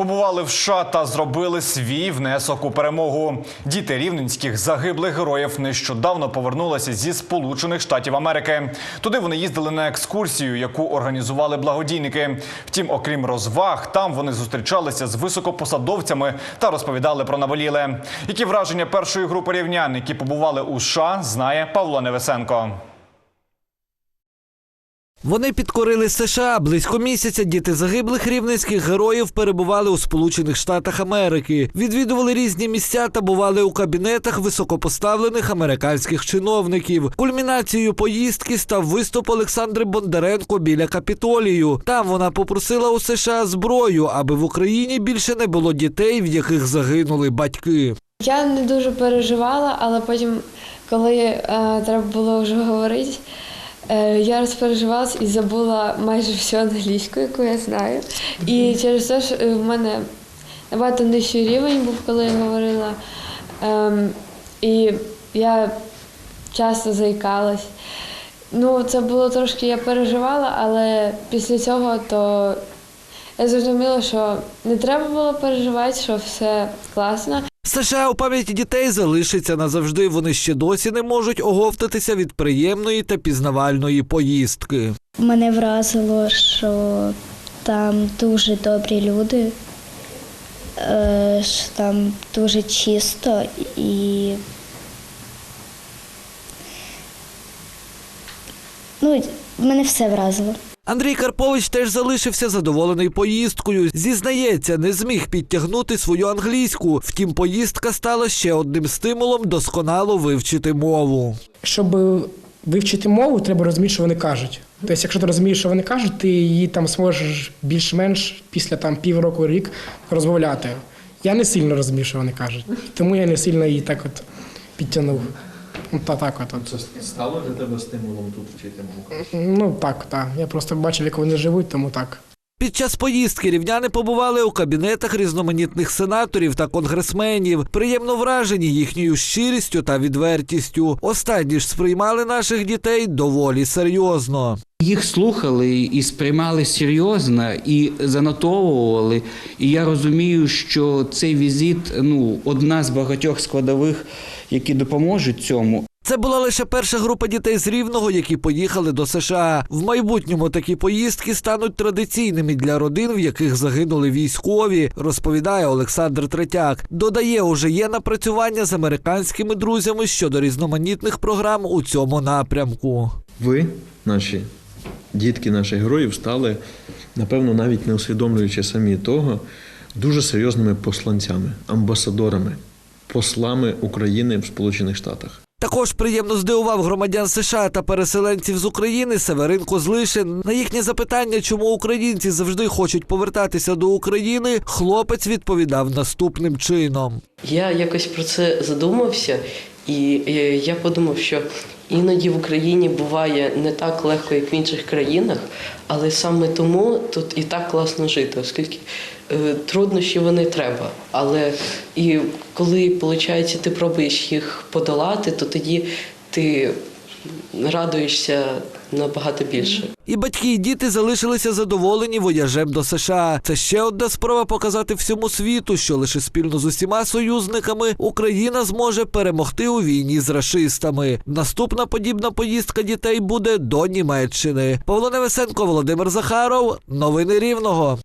Побували в США та зробили свій внесок у перемогу. Діти рівненських загиблих героїв нещодавно повернулися зі Сполучених Штатів Америки. Туди вони їздили на екскурсію, яку організували благодійники. Втім, окрім розваг, там вони зустрічалися з високопосадовцями та розповідали про наболіле. Які враження першої групи рівнян, які побували у США, знає Павло Невесенко. Вони підкорили США. Близько місяця діти загиблих рівненських героїв перебували у Сполучених Штатах Америки, відвідували різні місця та бували у кабінетах високопоставлених американських чиновників. Кульмінацією поїздки став виступ Олександри Бондаренко біля Капітолію. Там вона попросила у США зброю, аби в Україні більше не було дітей, в яких загинули батьки. Я не дуже переживала, але потім, коли е, треба було вже говорити, я розпереживалась і забула майже всю англійську, яку я знаю. І через те, що е, в мене набагато нижчий рівень був, коли я говорила. Ем, і я часто заїкалась. Ну, це було трошки, я переживала, але після цього то я зрозуміла, що не треба було переживати, що все класно. США у пам'яті дітей залишиться назавжди. Вони ще досі не можуть оговтатися від приємної та пізнавальної поїздки. Мене вразило, що там дуже добрі люди, е, що там дуже чисто і. Ну, мене все вразило. Андрій Карпович теж залишився задоволений поїздкою. Зізнається, не зміг підтягнути свою англійську. Втім, поїздка стала ще одним стимулом досконало вивчити мову. Щоб вивчити мову, треба розуміти, що вони кажуть. Тобто, якщо ти розумієш, що вони кажуть, ти її там зможеш більш-менш після там півроку рік розмовляти. Я не сильно розумію, що вони кажуть, тому я не сильно її так от підтягнув. Ну, Та так от. Це стало для тебе стимулом тут вчити мову? Ну так, так. Я просто бачив, як вони живуть, тому так. Під час поїздки рівняни побували у кабінетах різноманітних сенаторів та конгресменів, приємно вражені їхньою щирістю та відвертістю. Останні ж сприймали наших дітей доволі серйозно. Їх слухали і сприймали серйозно, і занотовували. І я розумію, що цей візит ну, одна з багатьох складових, які допоможуть цьому. Це була лише перша група дітей з Рівного, які поїхали до США. В майбутньому такі поїздки стануть традиційними для родин, в яких загинули військові, розповідає Олександр Третяк. Додає, уже є напрацювання з американськими друзями щодо різноманітних програм у цьому напрямку. Ви, наші дітки, наших героїв, стали, напевно, навіть не усвідомлюючи самі того, дуже серйозними посланцями, амбасадорами, послами України в Сполучених Штатах. Також приємно здивував громадян США та переселенців з України Северин Козлишин. На їхнє запитання, чому українці завжди хочуть повертатися до України, хлопець відповідав наступним чином. Я якось про це задумався, і е, я подумав, що іноді в Україні буває не так легко, як в інших країнах, але саме тому тут і так класно жити, оскільки е, труднощі вони треба. Але і коли виходить, ти пробуєш їх подолати, то тоді ти радуєшся набагато більше. І батьки, і діти залишилися задоволені вояжем до США. Це ще одна спроба показати всьому світу, що лише спільно з усіма союзниками Україна зможе перемогти у війні з рашистами. Наступна подібна поїздка дітей буде до Німеччини. Павло Невесенко, Володимир Захаров. Новини Рівного.